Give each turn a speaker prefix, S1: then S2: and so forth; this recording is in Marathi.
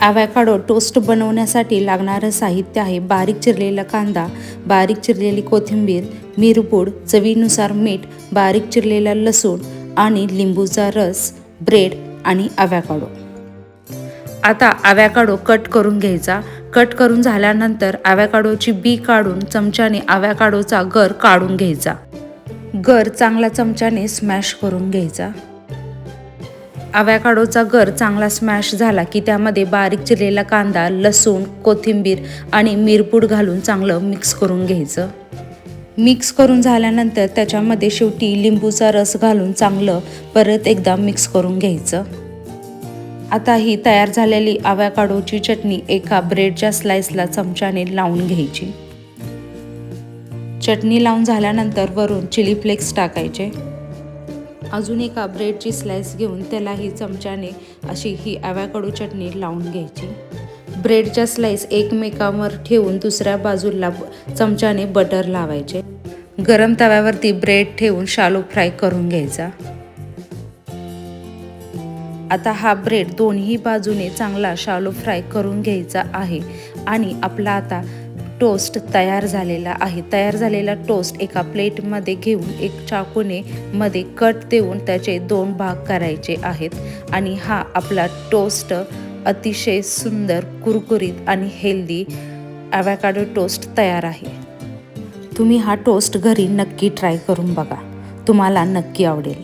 S1: ॲवॅकाडो टोस्ट बनवण्यासाठी लागणारं साहित्य आहे बारीक चिरलेला कांदा बारीक चिरलेली कोथिंबीर मिरपूड चवीनुसार मीठ बारीक चिरलेला लसूण आणि लिंबूचा रस ब्रेड आणि ॲवॅकाडो आता ॲवॅकाडो कट करून घ्यायचा. कट करून झाल्यानंतर ॲवॅकाडोची बी काढून चमच्याने ॲवॅकाडोचा गर काढून घ्यायचा. गर चांगला चमच्याने स्मॅश करून घ्यायचा. अव्याकाडोचा गर चांगला स्मॅश झाला की त्यामध्ये बारीक चिरलेला कांदा लसूण कोथिंबीर आणि मिरपूड घालून चांगलं मिक्स करून घ्यायचं. मिक्स करून झाल्यानंतर त्याच्यामध्ये शेवटी लिंबूचा रस घालून चांगलं परत एकदा मिक्स करून घ्यायचं. आता ही तयार झालेली ॲवॅकाडोची चटणी एका ब्रेडच्या स्लाइसला चमच्याने लावून घ्यायची. चटणी लावून झाल्यानंतर वरून चिली फ्लेक्स टाकायचे. अजून एका ब्रेडची स्लाइस घेऊन त्यालाही चमच्याने अशी ही अव्याकडू चटणी लावून घ्यायची. ब्रेडच्या स्लाइस एकमेकांवर ठेवून दुसऱ्या बाजूला चमच्याने बटर लावायचे. गरम तव्यावरती ब्रेड ठेवून शालो फ्राय करून घ्यायचा. आता हा ब्रेड दोन्ही बाजूने चांगला शालो फ्राय करून घ्यायचा आहे आणि आपला आता टोस्ट तयार झालेला आहे. तयार झालेला टोस्ट एका प्लेटमध्ये घेऊन एक चाकूने मध्ये कट देऊन त्याचे दोन भाग करायचे आहेत. आणि हा आपला टोस्ट अतिशय सुंदर कुरकुरीत आणि हेल्दी ॲवॅकाडो टोस्ट तयार आहे. तुम्ही हा टोस्ट घरी नक्की ट्राय करून बघा. तुम्हाला नक्की आवडेल.